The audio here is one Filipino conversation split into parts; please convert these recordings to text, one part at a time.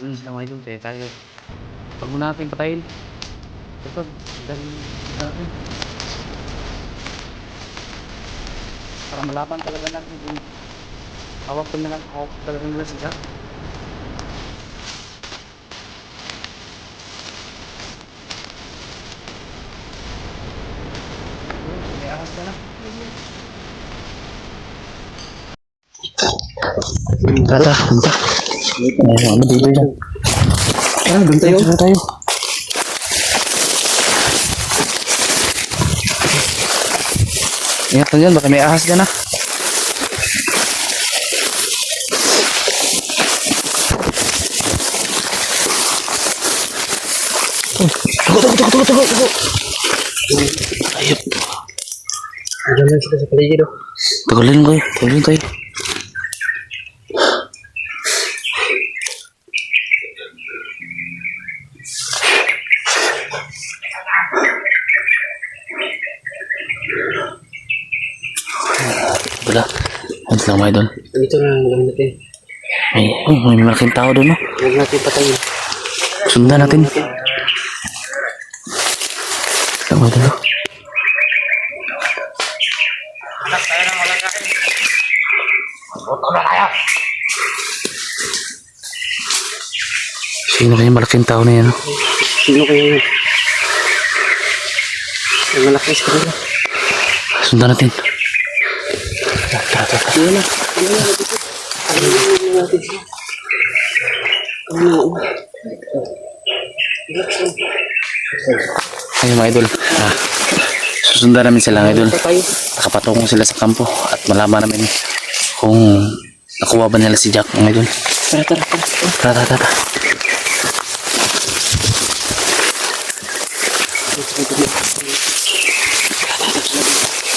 Yun sila mga idol, kaya tayo. Pag muna natin patayin. Ito, dahil natin. Para malaman talaga natin kung hawak ko na lang, hawak ko talaga nila sila. May ahas na. Tata, punta. Ay, ano dito yan? Ah, doon tayo. Tara tayo. Ingat lang dyan, baka may ahas dyan ah. Tuko, tuko, tuko, tuko, tuko. Ayop. Diyan lang sila sa paligid. oh. Tagalin ko, tagalin tayo. Wala. Ano lang mga idol? Dito na lang natin. May, oh, may malaking tao doon, no? Huwag natin patayin. Sundan natin. Lang mga idol, no? Sino kaya malaking tao na yan? no? Sino kaya yun? May malaki sa kanila. Sundan natin. Ano na? Ano na? Ano na natin siya? Ano na? Ayun mga idol. Ah, susundan namin sila mga idol. Nakapatungo sila sa kampo at malaman namin kung nakuha ba nila si Jack mga idol. Tara, tara, tara. Tara, tara, tara.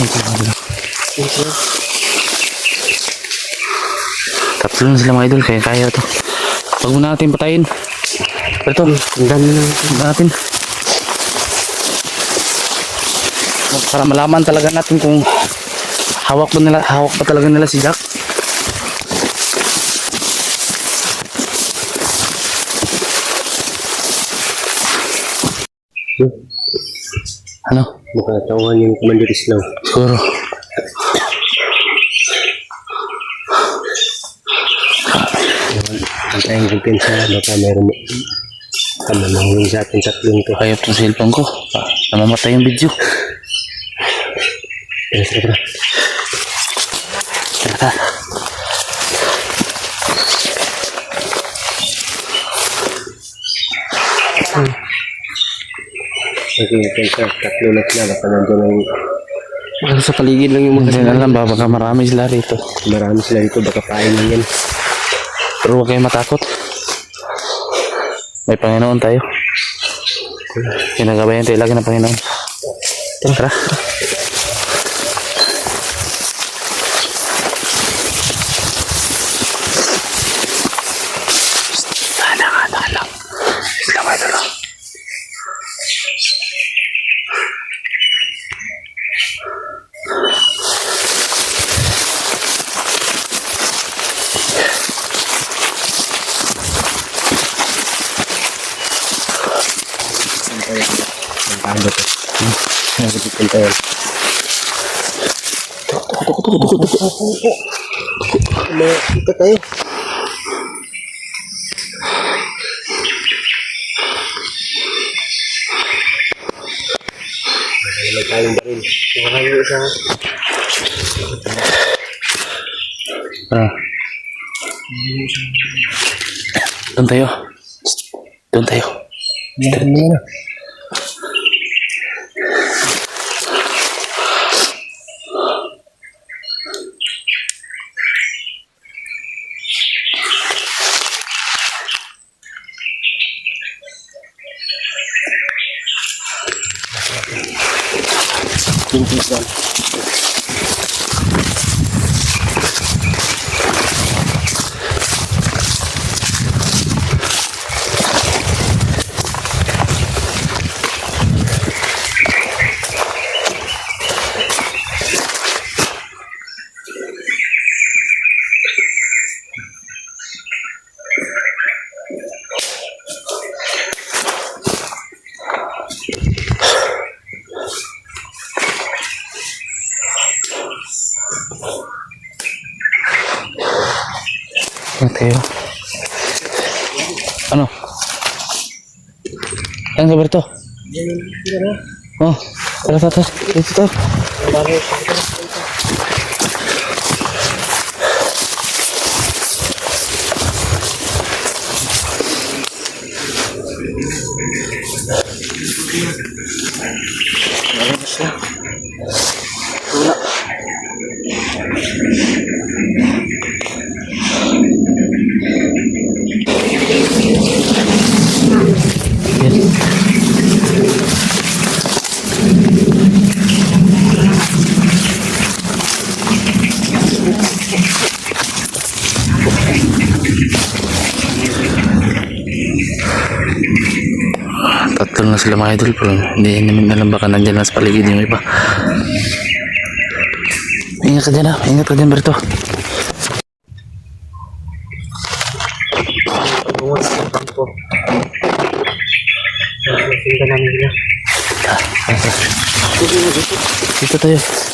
Ayun, mga na sila mga idol, kaya kaya to. Huwag muna natin patayin. Ito, Ang dami na. natin. Para malaman talaga natin kung hawak ba nila, hawak ba talaga nila si Jack. Ano? Makatawan yung Commander Islam. Siguro. Antayin ko sa baka meron mo. Kami nanguhin sa ating tatlong to. Ayop tong cellphone ko. Ah, namamatay yung video. Tara, tara, tara. Tara, tara. Nanguhin sa tatlo na sila. Baka nandun lang Baka sa paligid lang yung mga Hindi na alam ba, baka marami sila rito. marami sila dito. Baka pain lang yan. Pero huwag kayong matakot. May Panginoon tayo. Kinagabayan tayo lagi ng Panginoon. Tara. Tala natin ito yun. Kita tayo. May tayong baril. Tingnan natin isa. Ah. Doon tayo. Doon tayo. Doon tayo. 15 piece lang. Yan, Roberto. Oh, tara, tara, tara. Dito tayo. Sila mga idol pero hindi namin alam baka nandyan lang sa paligid yung iba. Ingat ka dyan ah. Ingat ka dyan Berto. Dito tayo.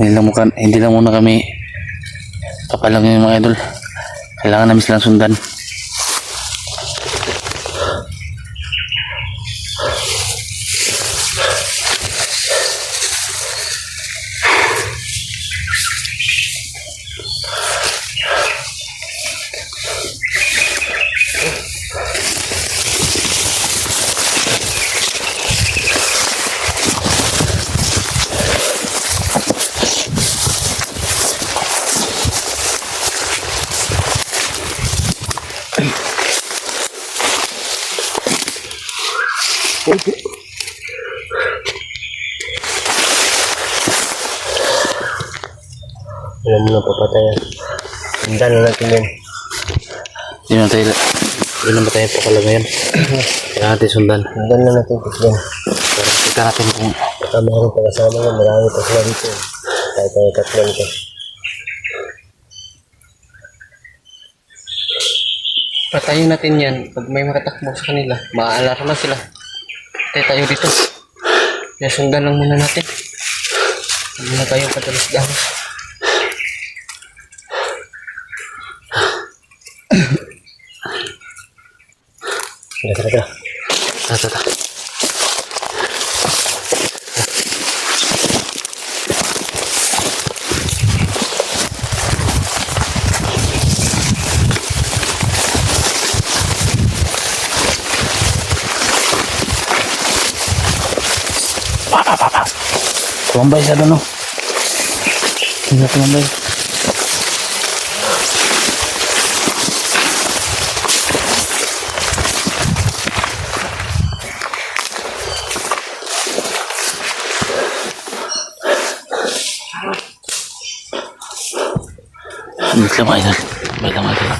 Hindi lang, muna, hindi lang muna kami papalang yung mga idol. Kailangan namin silang sundan. Alam mo na papatayan. Sundan na natin yun. Hindi na tayo, hindi naman tayo pakala ngayon. Kailangan natin sundan. Sundan na natin tignan. Pero kita natin kung Baka mayroong pa kasama nga. Marami pa sila dito. Kahit tayo tatlo nito. Patayin natin yan. Pag may makatakbo sa kanila, maaalarma sila. Patay tayo dito. Kaya sundan lang muna natin. Hindi na tayo padalas-dalas. Tara, tara, tara. Tara, tara, tara. Pa, pa, pa, pa. Tumambay siya doon, no? Hindi na Wait lang, idol. Wait lang, idol.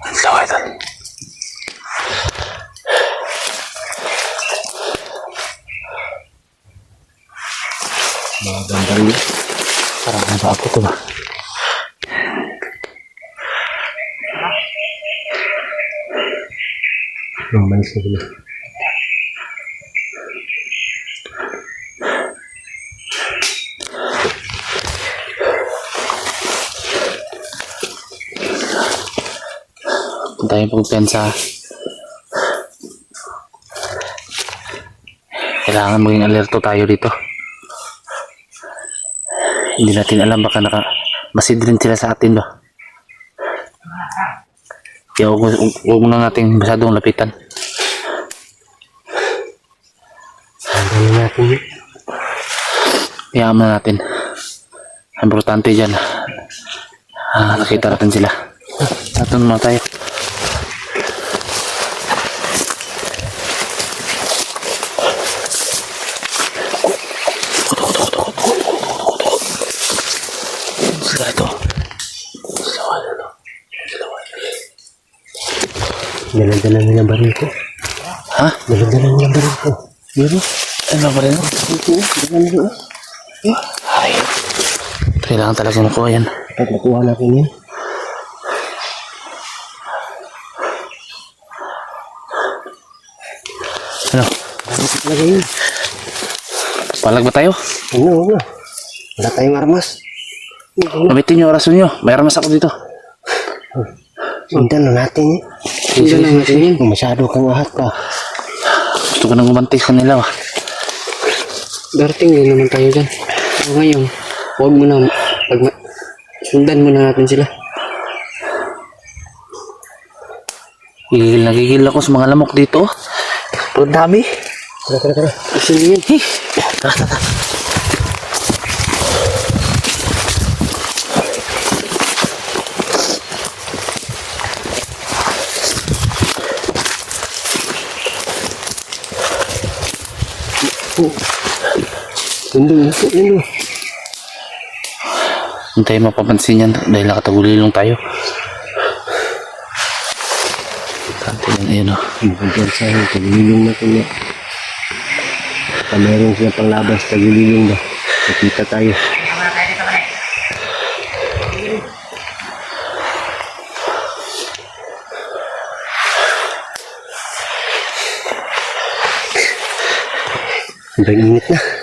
Wait lang, idol. Mga bandang yun. Parang ano ba ako to ba? Sila. Kung tayo pagpensa, kailangan maging alerto tayo dito. Hindi natin alam baka naka masid rin sila sa atin ba. Kaya huwag, huwag, huwag muna natin masyadong lapitan. Sundan na natin yun. Hayaan na natin. Importante dyan, ah, nakita natin sila. Atun mga tayo. Dala-dala nilang baril ko. Ha? Dala-dala nilang baril ko. Yun o. Ano ba rin? Ito o. Dala nila o. Ay. Kailangan talaga makuha yan. At nakuha natin yan. Ano? Bakit yun? Palag ba tayo? Ano, ano oo, oo. Wala tayong armas. Gamitin nyo oras nyo. May armas ako dito. Sundan na natin eh. Sundan na natin yan. Kung masyado kang ahat pa. Gusto ko nang gumanti sa kanila. ah. Darating din naman tayo dyan. Pero ngayon, huwag mo na, pag sundan muna natin sila. Gigil na gigil ako sa mga lamok dito. Ang dami. Tara, tara, tara. Yan. Hey. Tara, tara, tara. Sundo, sundo. Hindi tayo mapapansin yan dahil nakatagulilong tayo. Tante yan, ayun o. Mukhang sa akin, tagililong na na. Baka meron sila pang laban sa tagililong ba? Nakita tayo. Ang init na.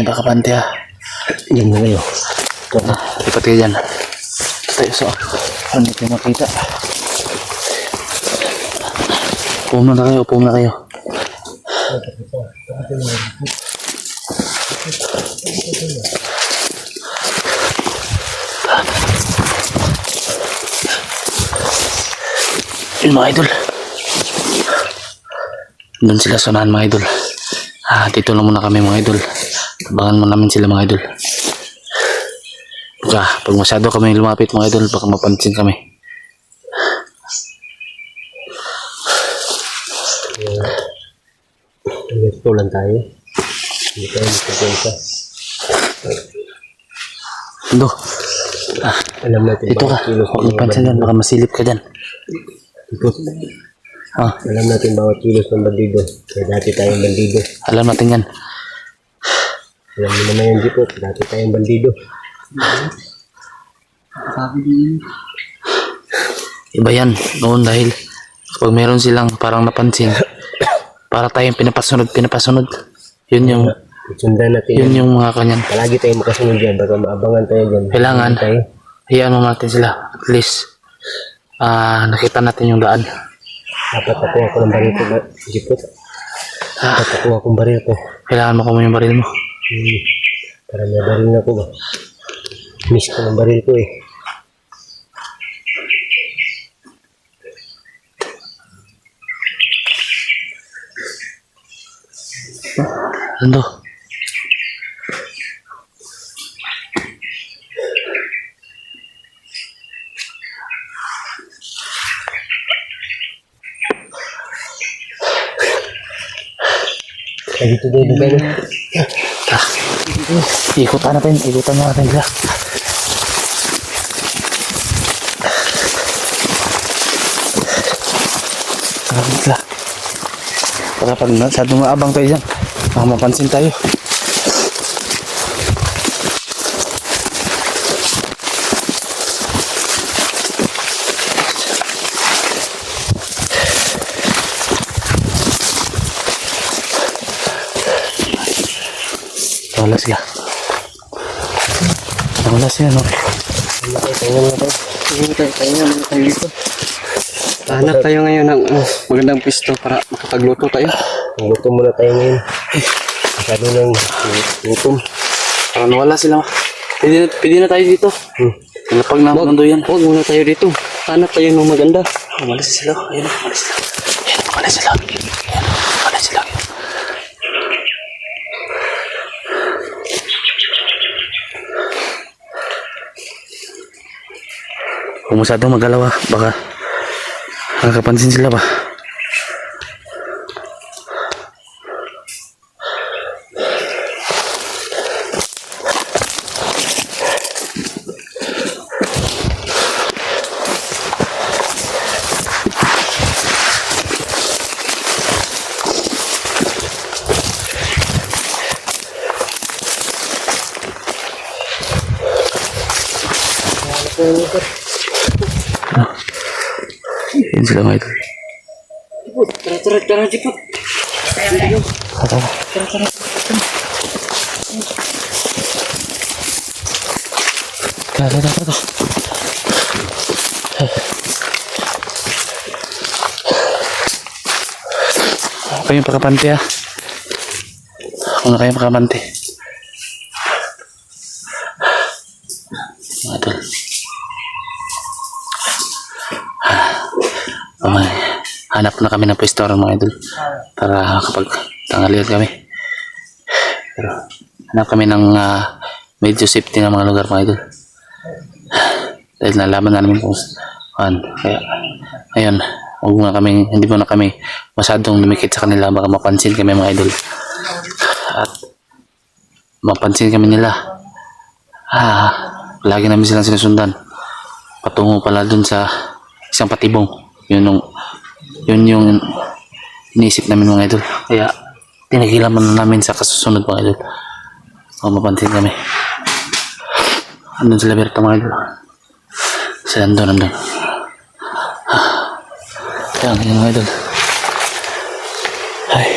Ito yung bakapante ha. Diyan na kayo. Lipat kayo dyan. Ito tayo so. Hindi kayo makita. Upo muna kayo, upo muna kayo. Yun mga idol. Doon sila sunahan mga idol. Ah, dito lang muna kami mga idol. Tabangan mo namin sila mga idol. Baka, pag masyado kami lumapit mga idol, baka mapansin kami. Ganito lang tayo. Hindi tayo magkakansa. Ando, Alam natin dito ka. Huwag ng mo pansin yan, baka masilip ka dyan. Ipot. Ah, Alam natin bawat kilos ng bandido. Kaya dati tayong bandido. alam natin yan. Alam mo naman yung jipot. Dati tayong bandido. Iba yan noon dahil pag meron silang parang napansin, para tayong pinapasunod, pinapasunod. Yun yung, Sundan natin yun yung mga kanyan. Palagi tayong makasunod dyan. Baka maabangan tayo dyan. Kailangan. Tayo. Hayaan mo natin sila. At least, ah nakita natin yung daan. Dapat ako ako ng baril ko. Jipot. Dapat ako akong baril ko. Kailangan mo kung yung baril mo. Hmm. Para may baril na ko ba. Miss ko ng baril ko eh. Ando. Din yung baril. Ah, ikutan natin, ikutan natin sila. Grabe sila. Para pag masyadong maabang tayo dyan, baka mapansin tayo. Wala siya. Wala siya, no? Tayo muna tayo. Tayo, tayo dito. Hanap tayo ngayon ng uh, magandang pisto para makapagluto tayo. Gutom muna tayo ngayon. Masyado nang gutom. Para nawala sila. Pwede na, pwede na tayo dito. Hmm. Nalapag na ako ng duyan. Huwag muna tayo dito. Hanap tayo ng maganda. Umalis sila. Ayun, umalis sila. Ayun, umalis sila. Ayun, umusado magalawa baka nakakapansin sila ba Thank you. Mga idol. Tara, tara, tara, Jipot. Tara, tara, tara. Ako yung pakapante ah. Ako na kayo pakapante. Mga Hanap na kami ng pwesto mga idol. Para kapag tanghalian kami. Pero hanap kami ng ah, medyo safety na mga lugar mga idol. Dahil nalaman na namin kung saan. Kaya, ayun, huwag muna kami, hindi muna kami masyadong lumikit sa kanila. Baka mapansin kami mga idol. At mapansin kami nila. Ah, lagi namin silang sinusundan. Patungo pala dun sa isang patibong. Yun yung, yun yung iniisip namin mga idol. Kaya, tinigilan mo na namin sa kasusunod mga idol. Baka mapansin kami. Andun sila Berta mga idol. Sila andun, andun. Yan, yan mga idol. Ay.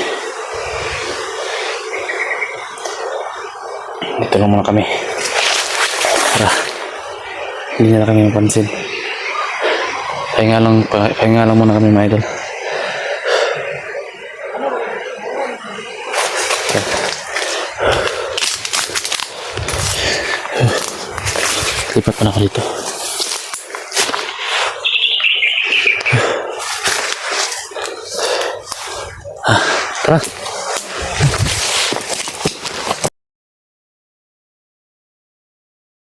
Dito lang muna kami. Para hindi na kami mapansin. Pahinga lang, pa- pahinga lang muna kami mga idol. Na ako dito.